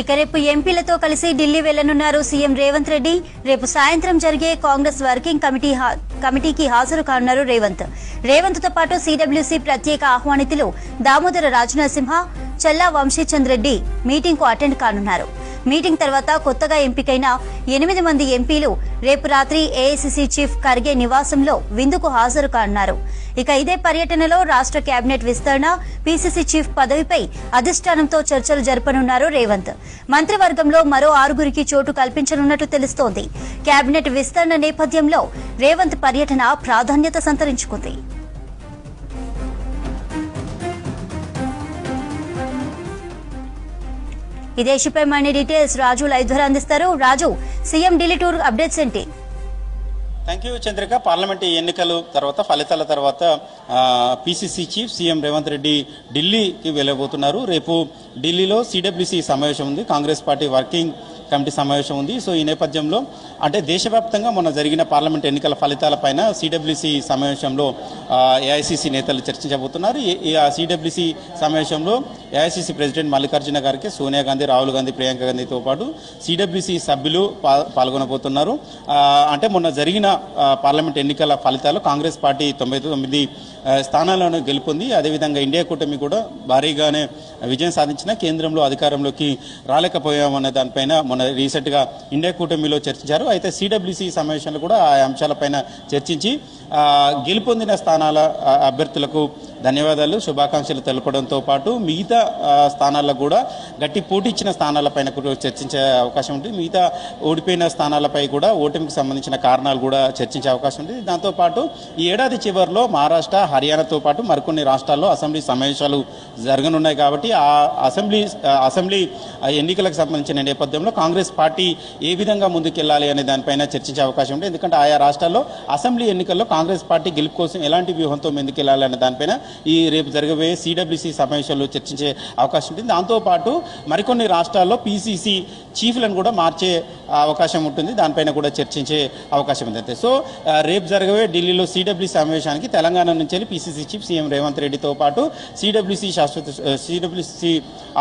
ఇక రేపు ఎంపీలతో కలిసి ఢిల్లీ వెళ్ళనున్నారు సీఎం రేవంత్ రెడ్డి. రేపు సాయంత్రం జరిగే కాంగ్రెస్ వర్కింగ్ కమిటీ కమిటీకి హాజరు కానున్నారు రేవంత్. రేవంత్తో పాటు సీడబ్ల్యూసీ ప్రత్యేక ఆహ్వానితులు దామోదర రాజనరసింహ చల్లా వంశీచంద్ రెడ్డి మీటింగ్కు అటెండ్ కానున్నారు. మీటింగ్ తర్వాత కొత్తగా ఎంపికైన ఎనిమిది మంది ఎంపీలు రేపు రాత్రి ఏఐసిసి చీఫ్ ఖర్గే నివాసంలో విందుకు హాజరు కానున్నారు. ఇక ఇదే పర్యటనలో రాష్ట్ర కేబినెట్ విస్తరణ పీసీసీ చీఫ్ పదవిపై అధిష్టానంతో చర్చలు జరపనున్నారు రేవంత్. మంత్రివర్గంలో మరో ఆరుగురికి చోటు కల్పించనున్నట్లు తెలుస్తోంది. కేబినెట్ విస్తరణ నేపథ్యంలో రేవంత్ పర్యటన ప్రాధాన్యత సంతరించుకుంది. ఇదే ఇష్యూపై మరిన్ని డీటెయిల్స్ రాజు లైవ్ ద్వారా అందిస్తారు. Raju CM Delhi tour updates ఏంటి? Thank you Chandrika. పార్లమెంటు ఎన్నికలు తర్వాత ఫలితాల తర్వాత PCC chief CM Revanth Reddy ఢిల్లీకి వెళ్ళబోతున్నారు. రేపు ఢిల్లీలో సిడబ్ల్యూసి సమావేశం ఉంది. కాంగ్రెస్ పార్టీ వర్కింగ్ కమిటీ సమావేశం ఉంది. సో ఈ నేపథ్యంలో అంటే దేశవ్యాప్తంగా మొన్న జరిగిన పార్లమెంట్ ఎన్నికల ఫలితాలపైన సిడబ్ల్యూసి సమావేశంలో ఏఐసిసి నేతలు చర్చించబోతున్నారు. ఈ- సిడబ్ల్యూసి సమావేశంలో ఏఐసిసి ప్రెసిడెంట్ మల్లికార్జున గారికి సోనియా గాంధీ రాహుల్ గాంధీ ప్రియాంక గాంధీతో పాటు సిడబ్ల్యూసి సభ్యులు పాల్గొనబోతున్నారు. అంటే మొన్న జరిగిన పార్లమెంట్ ఎన్నికల ఫలితాలు కాంగ్రెస్ పార్టీ తొంభై తొమ్మిది స్థానాలను గెలుపొంది. అదేవిధంగా ఇండియా కూటమి కూడా భారీగానే విజయం సాధించిన కేంద్రంలో అధికారంలోకి రాలేకపోయామనే దానిపైన మొన్న రీసెంట్గా ఇండియా కూటమిలో చర్చించారు. అయితే సిడబ్ల్యూసి సమావేశంలో కూడా ఆ అంశాలపైన చర్చించి గెలుపొందిన స్థానాల అభ్యర్థులకు ధన్యవాదాలు. శుభాకాంక్షలు తెలపడంతో పాటు మిగతా స్థానాల్లో కూడా గట్టి పోటీచ్చిన స్థానాలపైన కూడా చర్చించే అవకాశం ఉంది. మిగతా ఓడిపోయిన స్థానాలపై కూడా ఓటమికి సంబంధించిన కారణాలు కూడా చర్చించే అవకాశం ఉంది. దాంతోపాటు ఈ ఏడాది చివరిలో మహారాష్ట్ర హర్యానాతో పాటు మరికొన్ని రాష్ట్రాల్లో అసెంబ్లీ సమావేశాలు జరగనున్నాయి కాబట్టి ఆ అసెంబ్లీ అసెంబ్లీ ఎన్నికలకు సంబంధించిన నేపథ్యంలో కాంగ్రెస్ పార్టీ ఏ విధంగా ముందుకెళ్ళాలి అనే దానిపైన చర్చించే అవకాశం ఉంది. ఎందుకంటే ఆయా రాష్ట్రాల్లో అసెంబ్లీ ఎన్నికల్లో కాంగ్రెస్ పార్టీ గెలుపు కోసం ఎలాంటి వ్యూహంతో ముందుకెళ్ళాలి అనే దానిపైన ఈ రేపు జరగబోయే సిడబ్ల్యూసి సమావేశాల్లో చర్చించే అవకాశం ఉంటుంది. దాంతోపాటు మరికొన్ని రాష్ట్రాల్లో పీసీసీ చీఫ్లను కూడా మార్చే అవకాశం ఉంటుంది. దానిపైన కూడా చర్చించే అవకాశం ఉంది సో రేపు జరగబోయే ఢిల్లీలో సిడబ్ల్యూ సమావేశానికి తెలంగాణ నుంచి వెళ్ళి పీసీసీ చీఫ్ సీఎం రేవంత్ రెడ్డితో పాటు సిడబ్ల్యూసీ శాశ్వత సిడబ్ల్యూసీ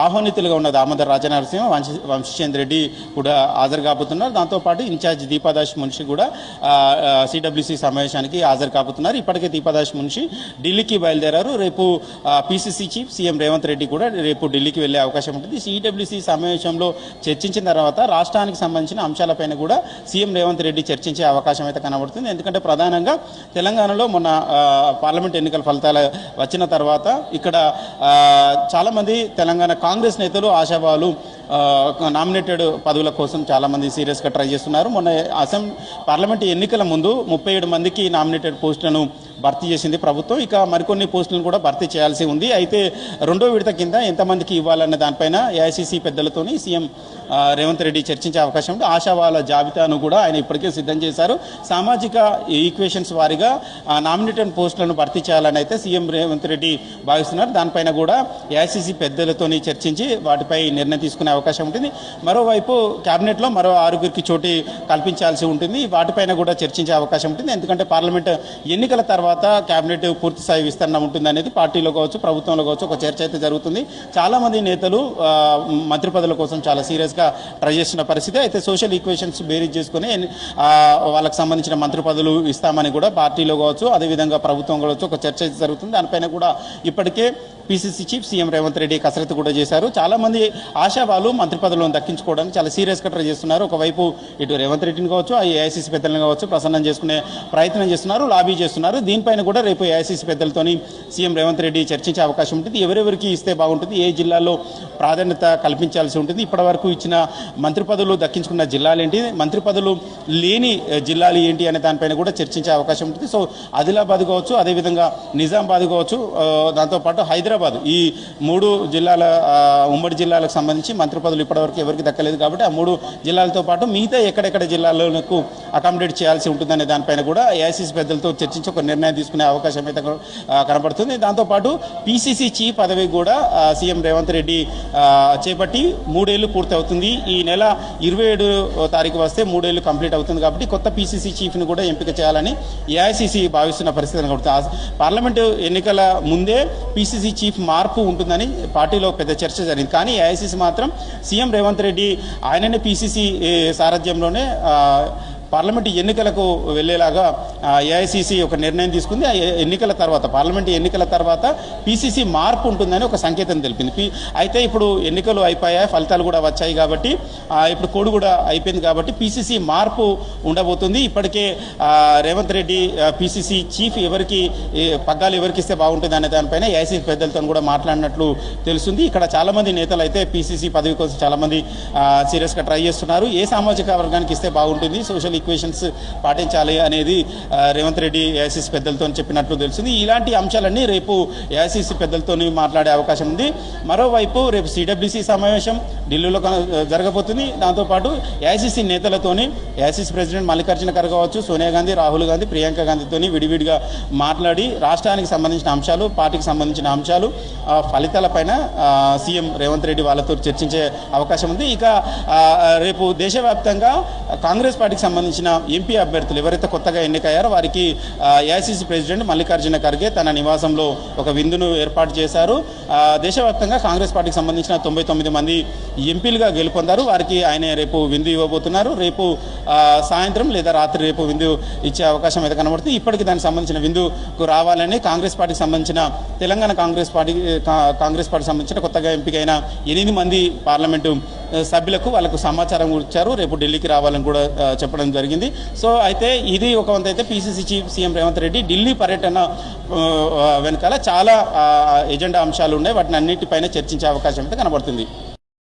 ఆహ్వానితులుగా ఉన్న దామోదర్ రాజనరసింహ వంశ వంశీచంద్ర రెడ్డి కూడా హాజరు కాబోతున్నారు. దాంతోపాటు ఇన్ఛార్జ్ దీపాదాస్ మున్షి కూడా సిడబ్ల్యూసీ సమావేశానికి హాజరు కాబోతున్నారు. ఇప్పటికే దీపాదాస్ మున్షి ఢిల్లీకి బయలుదేరారు. రేపు PCC chief CM Revanth Reddy కూడా రేపు ఢిల్లీకి వెళ్ళే అవకాశం ఉంటుంది. సిడబ్ల్యూసీ సమావేశంలో చర్చించిన తర్వాత రాష్ట్రానికి సంబంధించిన అంశాలపైన కూడా సీఎం రేవంత్ రెడ్డి చర్చించే అవకాశం అయితే కనబడుతుంది. ఎందుకంటే ప్రధానంగా తెలంగాణలో మొన్న పార్లమెంట్ ఎన్నికల ఫలితాలు వచ్చిన తర్వాత ఇక్కడ చాలామంది తెలంగాణ కాంగ్రెస్ నేతలు ఆశావాలు నామినేటెడ్ పదవుల కోసం చాలామంది సీరియస్గా ట్రై చేస్తున్నారు. మొన్న అసెంబ్లీ పార్లమెంట్ ఎన్నికల ముందు ముప్పై ఏడు మందికి నామినేటెడ్ పోస్టులను భర్తీ చేసింది ప్రభుత్వం. ఇక మరికొన్ని పోస్టులను కూడా భర్తీ చేయాల్సి ఉంది. అయితే రెండో విడత కింద ఎంతమందికి ఇవ్వాలన్న దానిపైన ఏఐసీసీ పెద్దలతోని సీఎం రేవంత్ రెడ్డి చర్చించే అవకాశం ఉంది. ఆశావాల జాబితాను కూడా ఆయన ఇప్పటికే సిద్ధం చేశారు. సామాజిక ఈక్వేషన్స్ వారిగా నామినేటెడ్ పోస్టులను భర్తీ చేయాలని అయితే సీఎం రేవంత్ రెడ్డి భావిస్తున్నారు. దానిపైన కూడా ఏఐసీసీ పెద్దలతోని చర్చించి వాటిపై నిర్ణయం తీసుకునే అవకాశం ఉంటుంది. మరోవైపు కేబినెట్లో మరో ఆరుగురికి చోటు కల్పించాల్సి ఉంటుంది. వాటిపైన కూడా చర్చించే అవకాశం ఉంటుంది. ఎందుకంటే పార్లమెంట్ ఎన్నికల తర్వాత కేబినెట్ పూర్తి స్థాయి విస్తరణ ఉంటుంది అనేది పార్టీలో కావచ్చు ప్రభుత్వంలో కావచ్చు ఒక చర్చ అయితే జరుగుతుంది. చాలామంది నేతలు మంత్రి పదవుల కోసం చాలా సీరియస్ గా ట్రై చేస్తున్న పరిస్థితి. అయితే సోషల్ ఈక్వేషన్స్ బేరీజ్ చేసుకుని వాళ్ళకి సంబంధించిన మంత్రి పదవులు ఇస్తామని కూడా పార్టీలో కావచ్చు అదేవిధంగా ప్రభుత్వం కావచ్చు ఒక చర్చ అయితే జరుగుతుంది. దానిపైన కూడా ఇప్పటికే PCC chief CM Revanth Reddy కసరత్తు కూడా చేశారు. చాలామంది ఆశావాలు మంత్రి పదవులను దక్కించుకోవడానికి చాలా సీరియస్గా ట్రై చేస్తున్నారు. ఒకవైపు ఇటు రేవంత్ రెడ్డిని కావచ్చు ఆ ఏఐసీసీ పెద్దలను కావచ్చు ప్రసన్నం చేసుకునే ప్రయత్నం చేస్తున్నారు లాబీ చేస్తున్నారు. దీనిపైన కూడా రేపు ఏఐసీసీ పెద్దలతోని సీఎం రేవంత్ రెడ్డి చర్చించే అవకాశం ఉంటుంది. ఎవరెవరికి ఇస్తే బాగుంటుంది ఏ జిల్లాలో ప్రాధాన్యత కల్పించాల్సి ఉంటుంది. ఇప్పటివరకు ఇచ్చిన మంత్రి పదవులు దక్కించుకున్న జిల్లాలు ఏంటి మంత్రి పదవులు లేని జిల్లాలు ఏంటి అనే దానిపైన కూడా చర్చించే అవకాశం ఉంటుంది. సో ఆదిలాబాద్ కావచ్చు అదేవిధంగా నిజామాబాద్ కావచ్చు దాంతోపాటు హైదరాబాద్ ఈ మూడు జిల్లాల ఉమ్మడి జిల్లాలకు సంబంధించి మంత్రి పదవులు ఇప్పటివరకు ఎవరికి దక్కలేదు కాబట్టి ఆ మూడు జిల్లాలతో పాటు మిగతా ఎక్కడెక్కడ జిల్లాలకు అకామిడేట్ చేయాల్సి ఉంటుందనే దానిపైన కూడా ఏఐసీసీ పెద్దలతో చర్చించి ఒక నిర్ణయం తీసుకునే అవకాశం అయితే ఆ, కనబడుతుంది. దాంతోపాటు పీసీసీ చీఫ్ పదవి కూడా సీఎం రేవంత్ రెడ్డి చేపట్టి మూడేళ్ళు పూర్తవుతుంది. ఈ నెల ఇరవై ఏడు తారీఖు వస్తే మూడేళ్ళు కంప్లీట్ అవుతుంది కాబట్టి కొత్త పీసీసీ చీఫ్ని కూడా ఎంపిక చేయాలని ఏఐసీసీ భావిస్తున్న పరిస్థితి కనబడుతుంది. పార్లమెంటు ఎన్నికల ముందే పీసీసీ చీఫ్ చీఫ్ మార్పు ఉంటుందని పార్టీలో పెద్ద చర్చ జరిగింది. కానీ ఏఐసిసి మాత్రం సీఎం రేవంత్ రెడ్డి ఆయననే పిసిసి సారథ్యంలోనే పార్లమెంట్ ఎన్నికలకు వెళ్ళేలాగా ఏఐసిసి ఒక నిర్ణయం తీసుకుంది. ఆ ఎన్నికల తర్వాత పార్లమెంట్ ఎన్నికల తర్వాత పిసిసి మార్పు ఉంటుందని ఒక సంకేతం తెలిపింది. అయితే ఇప్పుడు ఎన్నికలు అయిపోయాయి ఫలితాలు కూడా వచ్చాయి కాబట్టి ఇప్పుడు కోడు కూడా అయిపోయింది కాబట్టి పిసిసి మార్పు ఉండబోతుంది. ఇప్పటికే రేవంత్ రెడ్డి పిసిసి చీఫ్ ఎవరికి పగ్గాలు ఎవరికి ఇస్తే బాగుంటుంది అనే దానిపైన ఏఐసిసి పెద్దలతో కూడా మాట్లాడినట్లు తెలుస్తుంది. ఇక్కడ చాలామంది నేతలు అయితే పిసిసి పదవి కోసం చాలామంది సీరియస్గా ట్రై చేస్తున్నారు. ఏ సామాజిక వర్గానికి ఇస్తే బాగుంటుంది? సోషల్ ఈక్వేషన్స్ పాటించాలి అనేది రేవంత్ రెడ్డి ఏఐసిసి పెద్దలతో చెప్పినట్లు తెలిసింది ఇలాంటి అంశాలన్నీ రేపు ఏఐసిసి పెద్దలతో మాట్లాడే అవకాశం ఉంది. మరోవైపు రేపు సిడబ్ల్యూసి సమావేశం ఢిల్లీలో జరగబోతుంది. దాంతోపాటు ఏఐసిసి నేతలతోని ఏఐసిసి ప్రెసిడెంట్ మల్లికార్జున ఖర్గే కావచ్చు సోనియా గాంధీ రాహుల్ గాంధీ ప్రియాంక గాంధీతోని విడివిడిగా మాట్లాడి రాష్ట్రానికి సంబంధించిన అంశాలు పార్టీకి సంబంధించిన అంశాలు ఫలితాలపైన సీఎం రేవంత్ రెడ్డి వాళ్ళతో చర్చించే అవకాశం ఉంది. ఇక రేపు దేశవ్యాప్తంగా కాంగ్రెస్ పార్టీకి సంబంధించిన ఎంపీ అభ్యర్థులు ఎవరైతే కొత్తగా ఎన్నికయ్యారో వారికి ఏఐసిసి ప్రెసిడెంట్ మల్లికార్జున ఖర్గే తన నివాసంలో ఒక విందును ఏర్పాటు చేశారు. దేశవ్యాప్తంగా కాంగ్రెస్ పార్టీకి సంబంధించిన తొంభై తొమ్మిది మంది ఎంపీలుగా గెలుపొందారు. వారికి ఆయన రేపు విందు ఇవ్వబోతున్నారు. రేపు సాయంత్రం లేదా రాత్రి రేపు విందు ఇచ్చే అవకాశం అయితే కనబడుతుంది. ఇప్పటికి దానికి సంబంధించిన విందుకు రావాలని కాంగ్రెస్ పార్టీకి సంబంధించిన తెలంగాణ కాంగ్రెస్ పార్టీ కా- కాంగ్రెస్ పార్టీకి సంబంధించిన కొత్తగా ఎంపికైన ఎనిమిది మంది పార్లమెంటు సభ్యులకు వాళ్ళకు సమాచారం ఇచ్చారు. రేపు ఢిల్లీకి రావాలని కూడా చెప్పడం జరిగింది. సో అయితే ఇది ఒక వంత అయితే PCC chief CM Revanth Reddy Delhi పర్యటన వెనకాల చాలా ఎజెండా అంశాలు ఉన్నాయి. వాటిని అన్నిటిపైన చర్చించే అవకాశం అయితే కనబడుతుంది.